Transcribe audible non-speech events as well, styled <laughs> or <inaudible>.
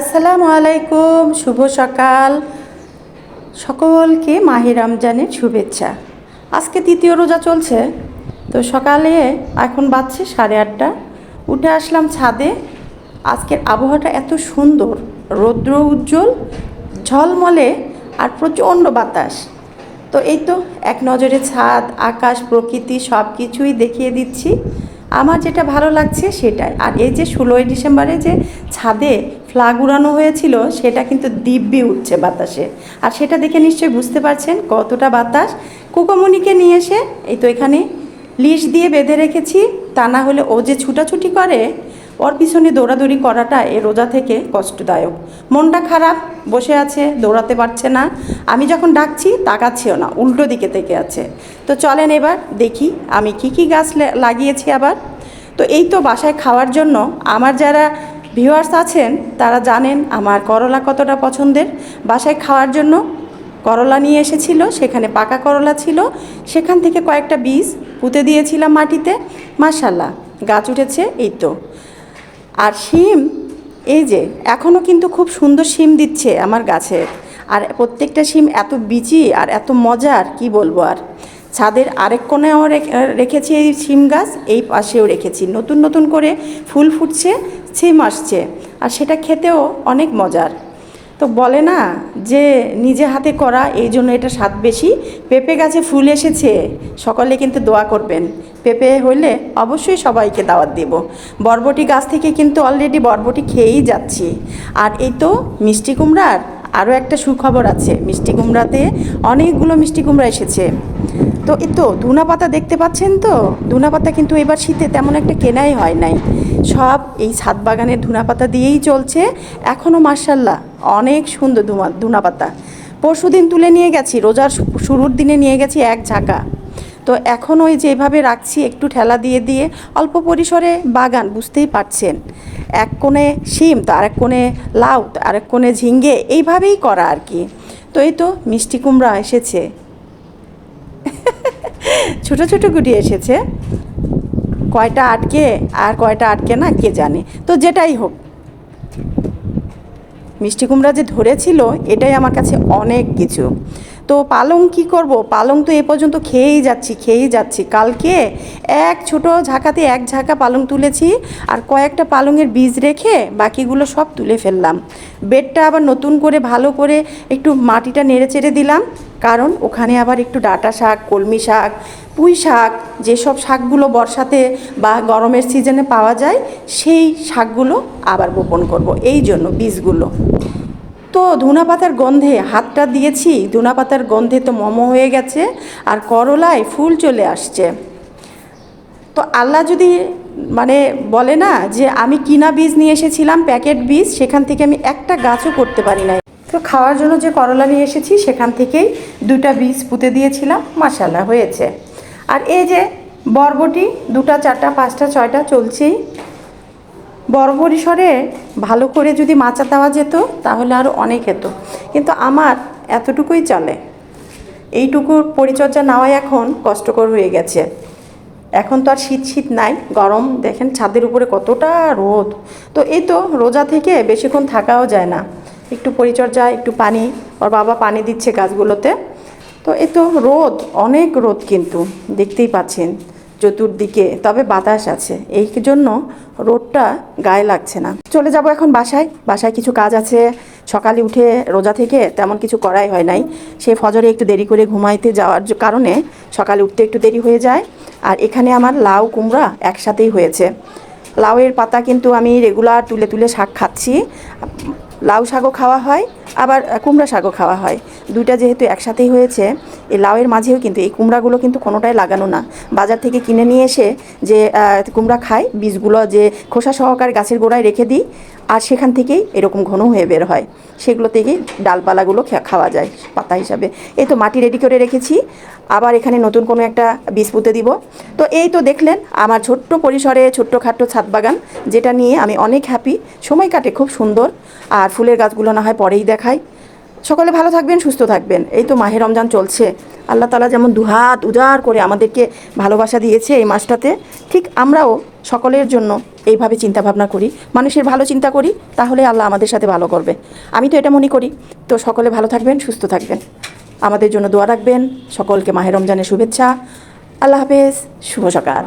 আসসালামু আলাইকুম, শুভ সকাল। সকলকে মাহে রমজানের শুভেচ্ছা। আজকে তৃতীয় রোজা চলছে, তো সকালে এখন বাজছে সাড়ে আটটা। উঠে আসলাম ছাদে। আজকের আবহাওয়াটা এত সুন্দর, রৌদ্র উজ্জ্বল, ঝলমলে আর প্রচণ্ড বাতাস। তো এই তো এক নজরে ছাদ, আকাশ, প্রকৃতি সব কিছুই দেখিয়ে দিচ্ছি। আমার যেটা ভালো লাগছে সেটাই। আর এই যে ষোলোই ডিসেম্বরে যে ছাদে ফ্ল্যাগ উড়ানো হয়েছিল, সেটা কিন্তু দিব্যি উঠছে বাতাসে। আর সেটা দেখে নিশ্চয়ই বুঝতে পারছেন কতটা বাতাস। কুকমণিকে নিয়ে এসে, এই তো এখানে লিশ দিয়ে বেঁধে রেখেছি, তা না হলে ও যে ছুটাছুটি করে, ওর পিছনে দৌড়াদৌড়ি করাটা এ রোজা থেকে কষ্টদায়ক। মনটা খারাপ, বসে আছে, দৌড়াতে পারছে না। আমি যখন ডাকছি, তাকাচ্ছেও না, উল্টো দিকে থেকে আছে। তো চলেন এবার দেখি আমি কি কি গাছ লাগিয়েছি আবার। তো এই তো বাসায় খাওয়ার জন্য আমার যারা ভিউয়ার্স আছেন, তারা জানেন আমার করলা কতটা পছন্দের। বাসায় খাওয়ার জন্য করলা নিয়ে এসেছিল, সেখানে পাকা করলা ছিল। সেখান থেকে কয়েকটা বীজ পুঁতে দিয়েছিলাম মাটিতে। মাশাল্লাহ গাছ উঠেছে, এই তো। আর শিম, এই যে এখনও কিন্তু খুব সুন্দর শিম দিচ্ছে আমার গাছে আর প্রত্যেকটা শিম এত বিচি আর এত মজার, কি বলব আর। ছাদের আরেক কোণেও রেখ- রেখেছি এই শিম গাছ, এই পাশেও রেখেছি। নতুন নতুন করে ফুল ফুটছে শিম আসছে আর সেটা খেতেও অনেক মজার। তো বলে না যে নিজে হাতে করা এই জন্য এটা স্বাদ বেশি। পেঁপে গাছে ফুল এসেছে, সকলে কিন্তু দোয়া করবেন। পেঁপে হলে অবশ্যই সবাইকে দাওয়াত দেব। বরবটি গাছ থেকে কিন্তু অলরেডি বরবটি খেয়েই যাচ্ছি। আর এই তো মিষ্টি কুমড়ার আরও একটা সুখবর আছে। মিষ্টি কুমড়াতে অনেকগুলো মিষ্টি কুমড়া এসেছে। তো এই তো ধুনা পাতা দেখতে পাচ্ছেন তো? ধুনা পাতা কিন্তু এবার শীতে তেমন একটা কেনাই হয় নাই। সব এই ছাদ বাগানের ধুনা পাতা দিয়েই চলছে। এখনও মার্শাল্লাহ অনেক সুন্দর ধুমা ধুনাপাতা। পরশু দিন তুলে নিয়ে গেছি, রোজার শুরুর দিনে নিয়ে গেছি এক ঝাঁকা। তো এখন ওই যেভাবে রাখছি, একটু ঠেলা দিয়ে দিয়ে অল্প পরিসরে বাগান, বুঝতেই পারছেন। এক কোণে শিম, তো আরেক কোণে লাউ, তো আরেক কোণে ঝিঙ্গে, এইভাবেই করা আর কি। তো এই তো মিষ্টি কুমড়া এসেছে। <laughs> ছোটো ছোটো গুটি এসেছে। কয়টা আটকে আর কয়টা আটকে না, কে জানে। তো যেটাই হোক। মিষ্টি কুমড়া যে ধরেছিল, এটাই আমার কাছে অনেক কিছু। তো পালং কি করব? পালং তো এ পর্যন্ত খেয়েই যাচ্ছি খেয়েই যাচ্ছি। কালকে এক ছোট ঝাঁকাতে এক ঝাঁকা পালং তুলেছি আর কয়েকটা পালংয়ের বীজ রেখে বাকিগুলো সব তুলে ফেললাম। বেডটা আবার নতুন করে ভালো করে একটু মাটিটা নেড়ে চেড়ে দিলাম। কারণ ওখানে আবার একটু ডাঁটা শাক, কলমি শাক, পুঁই শাক, যেসব শাকগুলো বর্ষাতে বা গরমের সিজনে পাওয়া যায়, সেই শাকগুলো আবার বপন করব। এই জন্য বীজগুলো। তো ধুনা পাতার গন্ধে হাতটা দিয়েছি। ধুনা পাতার গন্ধে তো মমো হয়ে গেছে আর করলায় ফুল চলে আসছে। তো আল্লাহ যদি মানে বলে না যে, আমি কিনা বীজ নিয়ে এসেছিলাম, প্যাকেট বীজ, সেখান থেকে আমি একটা গাছও করতে পারি নাই। তো খাওয়ার জন্য যে করলা নিয়ে এসেছি, সেখান থেকেই দুটা বীজ পুঁতে দিয়েছিলাম। মাসাল্লাহ হয়েছে। আর এই যে বরবটি, দুটা, চারটা, পাঁচটা, ছয়টা চলছেই। বড় পরিসরে ভালো করে যদি মাচা দেওয়া যেত, তাহলে আরও অনেক হতো। কিন্তু আমার এতটুকুই চলে। এইটুকুর পরিচর্যা নেওয়াই এখন কষ্টকর হয়ে গেছে। এখন তো আর শীত শীত নাই, গরম। দেখেন ছাদের উপরে কতটা রোদ। তো এই তো রোজা থেকে বেশিক্ষণ থাকাও যায় না। একটু পরিচর্যা, একটু পানি। ওর বাবা পানি দিচ্ছে গাছগুলোতে। তো এ তো রোদ, অনেক রোদ কিন্তু, দেখতেই পাচ্ছেন চতুর্দিকে। তবে বাতাস আছে, এই জন্য রোদটা গায়ে লাগছে না। চলে যাব এখন বাসায়। বাসায় কিছু কাজ আছে। সকালে উঠে রোজা থেকে তেমন কিছু করাই হয় নাই। সে ফজরে একটু দেরি করে ঘুমাইতে যাওয়ার কারণে সকালে উঠতে একটু দেরি হয়ে যায়। আর এখানে আমার লাউ কুমড়া একসাথেই হয়েছে। লাউয়ের পাতা কিন্তু আমি রেগুলার তুলে তুলে শাক খাচ্ছি। লাউ শাকও খাওয়া হয়, আবার কুমড়া শাকও খাওয়া হয়। দুইটা যেহেতু একসাথেই হয়েছে, এই লাউয়ের মাঝেও কিন্তু এই কুমড়াগুলো কিন্তু কোনোটাই লাগানো না। বাজার থেকে কিনে নিয়ে এসে যে কুমড়া খাই, বীজগুলো যে খোসা সহকারে গাছের গোড়ায় রেখে দিই আর সেখান থেকেই এরকম ঘন হয়ে বের হয়। সেগুলো থেকেই ডালপালাগুলো খাওয়া যায় পাতা হিসাবে। এই তো মাটি রেডি করে রেখেছি। আবার এখানে নতুন কোনো একটা বীজ পুঁতে দিব। তো এই তো দেখলেন আমার ছোট্ট পরিসরে ছোট্টখাট্ট ছাদ বাগান, যেটা নিয়ে আমি অনেক হ্যাপি সময় কাটে খুব সুন্দর। আর ফুলের গাছগুলো না হয় পরেই দেখাই। সকলে ভালো থাকবেন, সুস্থ থাকবেন। এই তো মাহে রমজান চলছে। আল্লাহ তালা যেমন দুহাত উজাড় করে আমাদেরকে ভালোবাসা দিয়েছে এই মাসটাতে, ঠিক আমরাও সকলের জন্য এইভাবে চিন্তা ভাবনা করি, মানুষের ভালো চিন্তা করি, তাহলে আল্লাহ আমাদের সাথে ভালো করবে। আমি তো এটা মনে করি। তো সকলে ভালো থাকবেন, সুস্থ থাকবেন। আমাদের জন্য দোয়া রাখবেন। সকলকে মাহের রমজানের শুভেচ্ছা। আল্লাহ হাফেজ। শুভ সকাল।